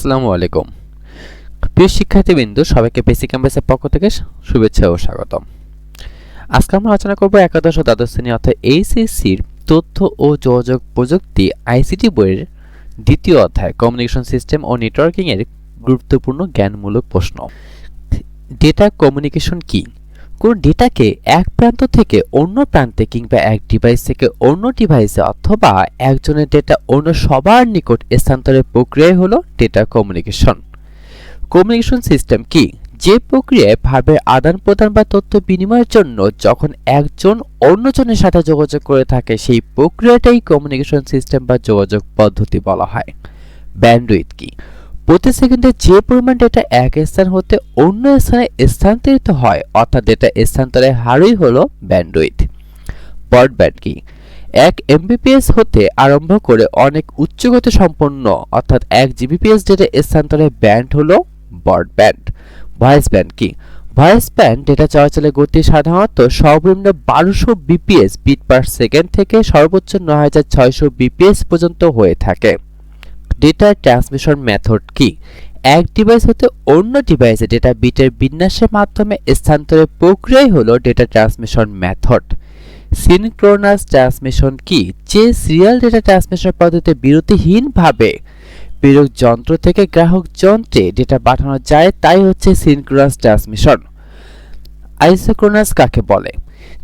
আসসালামু আলাইকুম। প্রিয় শিক্ষার্থীবৃন্দু, সবাইকে বেসিক ক্যাম্পাসের পক্ষ থেকে শুভেচ্ছা ও স্বাগতম। আজকে আমরা আলোচনা করব একাদশ ও দ্বাদশ শ্রেণি, অর্থাৎ এইচএসসির তথ্য ও যোগাযোগ প্রযুক্তি আইসিটি বইয়ের দ্বিতীয় অধ্যায় কমিউনিকেশন সিস্টেম ও নেটওয়ার্কিং এর গুরুত্বপূর্ণ জ্ঞানমূলক প্রশ্ন। ডেটা কমিউনিকেশন কি? কোন ডেটাকে এক প্রান্ত থেকে অন্য প্রান্তে কিংবা এক ডিভাইস থেকে অন্য ডিভাইসে অথবা একজনের ডেটা অন্য সবার নিকট স্থানান্তরের প্রক্রিয়াই হলো ডেটা কমিউনিকেশন কমিউনিকেশন সিস্টেম কি? যে প্রক্রিয়ায় ভাবের আদান প্রদান বা তথ্য বিনিময়ের জন্য যখন একজন অন্যজনের সাথে যোগাযোগ করে থাকে, সেই প্রক্রিয়াটাই কমিউনিকেশন সিস্টেম বা যোগাযোগ পদ্ধতি বলা হয়। ব্যান্ডউইথ কি? প্রতি সেকেন্ডে যে পরিমাণ ডেটা এক স্থান হতে অন্য স্থানে স্থানান্তরিত হয়, অর্থাৎ ডেটা স্থানান্তরের হারই হলো ব্যান্ডউইথ ব্রডব্যান্ড কি? এক এমবিপিএস হতে আরম্ভ করে অনেক উচ্চগতি সম্পন্ন, অর্থাৎ এক জিবিপিএস ডেটা স্থানান্তরের ব্যান্ড হলো ব্রডব্যান্ড ভয়েস ব্যান্ড কি? ভয়েস ব্যান্ড ডেটা চলাচলের গতি সাধারণত সর্বনিম্ন বারোশো বিপিএস বিট পার সেকেন্ড থেকে সর্বোচ্চ নয় হাজার ছয়শো বিপিএস পর্যন্ত হয়ে থাকে। ডেটা ট্রান্সমিশন মেথড কি? এক ডিভাইস হতে অন্য ডিভাইসে ডেটা বিটের বিন্যাসের মাধ্যমে স্থানান্তরের প্রক্রিয়াই হলো data transmission method synchronous transmission কি? যে সিরিয়াল ডেটা ট্রান্সমিশন পদ্ধতিতে বিরতিহীনভাবে প্রেরক যন্ত্র থেকে গ্রাহক যন্ত্রে ডেটা পাঠানো যায়, তাই হচ্ছে সিনক্রোনাস ট্রান্সমিশন আইসোক্রোনাস কাকে বলে?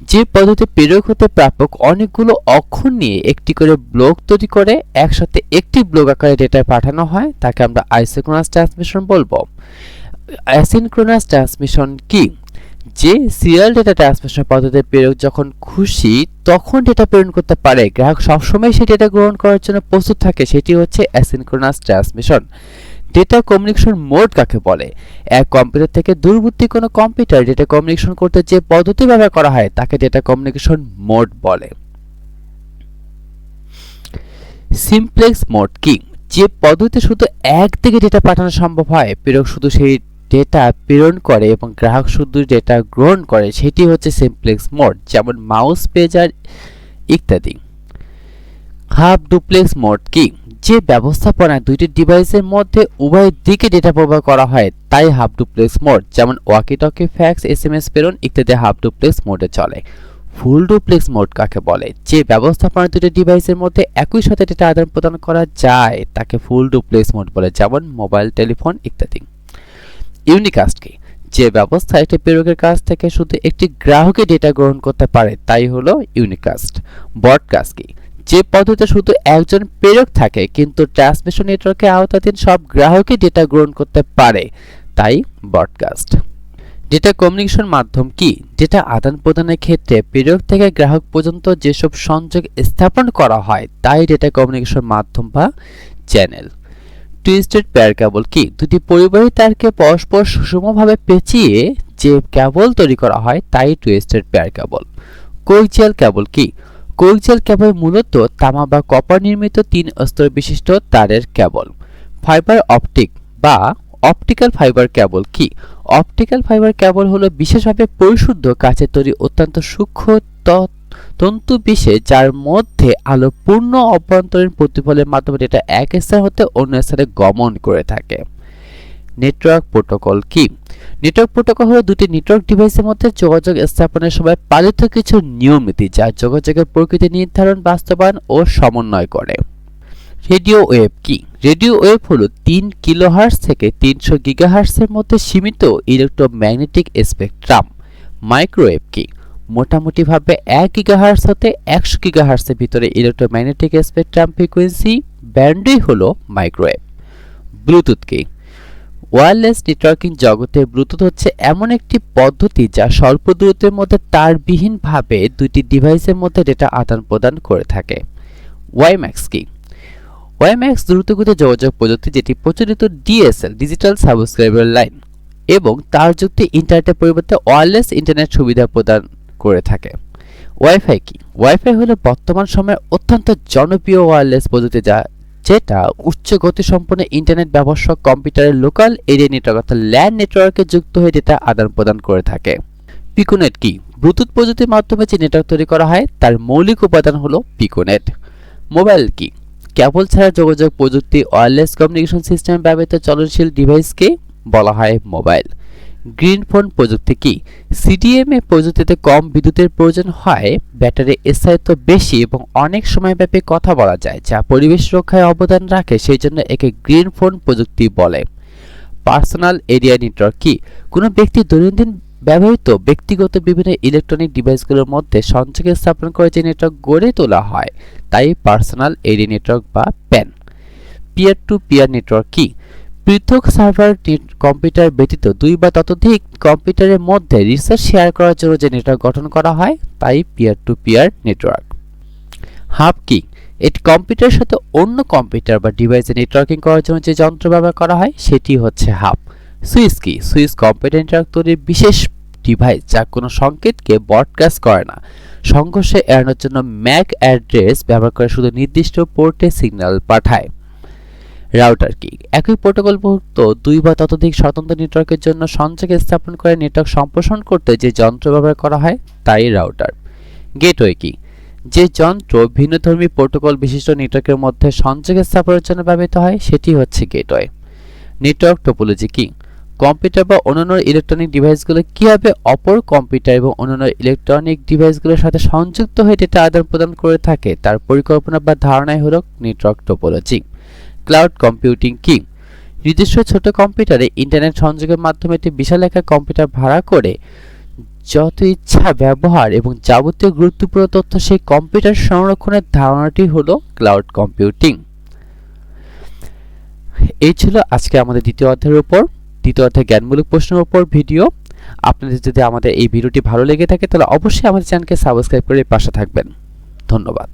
যে পদ্ধতি প্রেরক হতে প্রাপক অনেকগুলো অক্ষর নিয়ে একটি করে ব্লক তৈরি করে, একসাথে একটি ব্লক আকারে ডেটা পাঠানো হয়, তাকে আমরা আইসোক্রোনাস ট্রান্সমিশন বলব। অ্যাসিনক্রোনাস ট্রান্সমিশন কি? যে সিরিয়াল ডেটা ট্রান্সমিশন পদ্ধতিতে প্রেরক যখন খুশি, তখন ডেটা প্রেরণ করতে পারে। গ্রাহক সবসময় সেই ডেটা গ্রহণ করার জন্য প্রস্তুত থাকে, সেটি হচ্ছে asynchronous transmission. Data communication mode কাকে বলে? এক কম্পিউটার থেকে দূরবর্তী কোনো কম্পিউটার ডেটা কমিউনিকেশন করতে যে পদ্ধতি ব্যবহার করা হয়, তাকে ডেটা কমিউনিকেশন মোড বলে। সিমপ্লেক্স মোড কি? যে পদ্ধতিতে শুধু একদিকে ডেটা পাঠানো সম্ভব হয়, প্রেরক শুধু সেই ডেটা প্রেরণ করে এবং গ্রাহক শুধু ডেটা গ্রহণ করে, সেটি হচ্ছে সিমপ্লেক্স মোড যেমন মাউস পেজার ইত্যাদি। হাফ ডুপ্লেক্স মোড কি? যে ব্যবস্থাপনায় দুইটি ডিভাইসের মধ্যে উভয় দিকে ডেটা প্রবাহ করা হয়, তাই হাফ ডুপ্লেক্স মোড যেমন walkie talkie fax S M S প্রেরণ ইত্যাদি হাফ ডুপ্লেক্স মোডে চলে। ফুল ডুপ্লেক্স মোড কাকে বলে? যে ব্যবস্থাপনায় দুটি ডিভাইসের মধ্যে একই সাথে ডেটা আদান প্রদান করা যায়, তাকে ফুল ডুপ্লেক্স মোড বলে, যেমন মোবাইল টেলিফোন ইত্যাদি। ইউনিকাস্ট কি? যে ব্যবস্থা একটি প্রেরকের কাছ থেকে শুধু একটি গ্রাহকে ডেটা গ্রহণ করতে পারে, তাই হলো ইউনিকাস্ট ব্রডকাস্ট কি? যে পদ্ধতিতে শুধু একজন প্রেরক থাকে, কিন্তু ট্রান্সমিশন নেটওয়ার্কের আওতাধীন সব গ্রাহকই ডেটা গ্রহণ করতে পারে, তাই ব্রডকাস্ট। ডেটা কমিউনিকেশন মাধ্যম কি? ডেটা আদান প্রদানের ক্ষেত্রে প্রেরক থেকে গ্রাহক পর্যন্ত যেসব সংযোগ স্থাপন করা হয়, তাই ডেটা কমিউনিকেশন মাধ্যম বা চ্যানেল। টুইস্টেড পেয়ার কেবল কি? দুটি পরিবাহী তারকে পরস্পর সুষমভাবে পেঁচিয়ে যে কেবল তৈরি করা হয়, তাই টুইস্টেড পেয়ার কেবল। কোইজিয়াল কেবল কি? কোইজিয়াল কেবল মূলত তামা বা কপার নির্মিত তিন স্তর বিশিষ্ট তারের কেবল। ফাইবার অপটিক বা অপটিক্যাল ফাইবার কেবল কি? অপটিক্যাল ফাইবার কেবল হলো বিশেষভাবে পরিশুদ্ধ কাচের তৈরি অত্যন্ত সূক্ষ্ম তন্তু বিশেষ যার মধ্যে আলো পূর্ণ অভ্যন্তরীণ প্রতিফলের মাধ্যমে ডেটা এক স্থান হতে অন্য স্থানে গমন করে থাকে। নেটওয়ার্ক প্রোটোকল কি? নেটওয়ার্ক প্রোটোকল হলো দুটি নেটওয়ার্ক ডিভাইসের মধ্যে যোগাযোগ স্থাপনের সময় পালিত কিছু নিয়মনীতি যা যোগাযোগের প্রকৃতি নির্ধারণ, বাস্তবায়ন ও সমন্বয় করে। রেডিও ওয়েভ কি? রেডিও ওয়েভ হলো তিন কিলোহার্স থেকে তিনশো গিগাহার্সের মধ্যে সীমিত ইলেকট্রোম্যাগনেটিক স্পেকট্রাম। মাইক্রোওয়েভ কি? মোটামুটিভাবে এক গিগাহার্স হতে একশো গিগাহার্সের ভিতরে ইলেকট্রোম্যাগনেটিক স্পেকট্রাম ফ্রিকোয়েন্সি ব্যান্ডই হলো মাইক্রোওয়েভ ব্লুটুথ কি? ওয়্যারলেস নেটওয়ার্কিং জগতে ব্লুটুথ হচ্ছে এমন একটি পদ্ধতি যা স্বল্প দূরত্বের মধ্যে তারবিহীনভাবে দুটি ডিভাইসের মধ্যে ডেটা আদান প্রদান করে থাকে। ওয়াইম্যাক্স কি? ওয়াইম্যাক্স দ্রুতগতি যোগাযোগ প্রযুক্তি যেটি প্রচলিত ডিএসএল ডিজিটাল সাবস্ক্রাইবার লাইন এবং তার যুক্তি ইন্টারনেটের পরিবর্তে ওয়্যারলেস ইন্টারনেট সুবিধা প্রদান করে থাকে। ওয়াইফাই কি? ওয়াইফাই হলো বর্তমান সময়ে অত্যন্ত জনপ্রিয় ওয়্যারলেস প্রযুক্তি যা যেটা উচ্চ গতি সম্পন্ন ইন্টারনেট ব্যবহার কম্পিউটারের লোকাল এরিয়া নেটওয়ার্ক অর্থাৎ ল্যান্ড নেটওয়ার্কে যুক্ত হয়ে ডেটা আদান প্রদান করে থাকে। পিকোনেট কি? ব্লুটুথ প্রযুক্তির মাধ্যমে যে নেটওয়ার্ক তৈরি করা হয়, তার মৌলিক উপাদান হলো পিকোনেট মোবাইল কি? কেবল ছাড়া যোগাযোগ প্রযুক্তি ওয়্যারলেস কমিউনিকেশন সিস্টেম ব্যবহৃত চলনশীল ডিভাইসকে বলা হয় মোবাইল গ্রিন ফোন প্রযুক্তি কি? সিডিএমএ প্রযুক্তিতে কম বিদ্যুতের প্রয়োজন হয়, ব্যাটারি স্থায়িত্ব বেশি এবং অনেক সময়ব্যাপী কথা বলা যায়, যা পরিবেশ রক্ষায় অবদান রাখে, সেই জন্য একে গ্রিন ফোন প্রযুক্তি বলে। পার্সোনাল এরিয়া নেটওয়ার্ক কি? কোনো ব্যক্তি দৈনন্দিন ব্যবহৃত ব্যক্তিগত বিভিন্ন ইলেকট্রনিক ডিভাইসগুলোর মধ্যে সংযোগ স্থাপন করে যে নেটওয়ার্ক গড়ে তোলা হয়, তাই পার্সোনাল এরিয়া নেটওয়ার্ক বা PAN peer to peer network কি? পৃথক সার্ভার কম্পিউটার ব্যতীত দুই বা ততোধিক কম্পিউটারের মধ্যে রিসার্চ শেয়ার করার জন্য যে নেটওয়ার্ক গঠন করা হয়, তাই peer to peer network hub কি এটি কম্পিউটারের সাথে অন্য কম্পিউটার বা ডিভাইসে নেটওয়ার্কিং করার জন্য যে যন্ত্র ব্যবহার করা হয়, সেটি হচ্ছে হাব সুইচ কি সুইচ কম্পিউটার নেটওয়ার্ক তৈরির বিশেষ ডিভাইস যা কোনো সংকেতকে ব্রডকাস্ট করে না। সংঘর্ষে এড়ানোর জন্য ম্যাক অ্যাড্রেস ব্যবহার করে শুধু নির্দিষ্ট পোর্টে সিগন্যাল পাঠায়। রাউটার কি একই প্রোটোকলভুক্ত দুই বা ততোধিক স্বতন্ত্র নেটওয়ার্কের জন্য সংযোগ স্থাপন করে নেটওয়ার্ক সম্প্রসারণ করতে যে যন্ত্র ব্যবহার করা হয়, তাই রাউটার। গেটওয়ে কি যে যন্ত্র ভিন্নধর্মী প্রোটোকল বিশিষ্ট নেটওয়ার্কের মধ্যে সংযোগ স্থাপনের জন্য ব্যবহৃত হয়, সেটি হচ্ছে গেটওয়ে। নেটওয়ার্ক টোপোলজি কি কম্পিউটার বা অন্যান্য ইলেকট্রনিক ডিভাইসগুলো কীভাবে অপর কম্পিউটার এবং অন্যান্য ইলেকট্রনিক ডিভাইসগুলোর সাথে সংযুক্ত হয়ে ডেটা আদান প্রদান করে থাকে, তার পরিকল্পনা বা ধারণাই হলো নেটওয়ার্ক টোপোলজি। ক্লাউড কম্পিউটিং কি নিজস্ব ছোট কম্পিউটারে ইন্টারনেট সংযোগের মাধ্যমে একটি বিশাল একা কম্পিউটার ভাড়া করে যত ইচ্ছা ব্যবহার এবং যাবতীয় গুরুত্বপূর্ণ তথ্য সেই কম্পিউটার সংরক্ষণের ধারণাটি হলো ক্লাউড কম্পিউটিং এই ছিল আজকে আমাদের দ্বিতীয় অধ্যায়ের উপর। দ্বিতীয় অধ্যায় জ্ঞানমূলক প্রশ্নের উপর ভিডিও। আপনাদের যদি আমাদের এই ভিডিওটি ভালো লেগে থাকে, তাহলে অবশ্যই আমাদের চ্যানেলকে সাবস্ক্রাইব করে পাশে থাকবেন। ধন্যবাদ।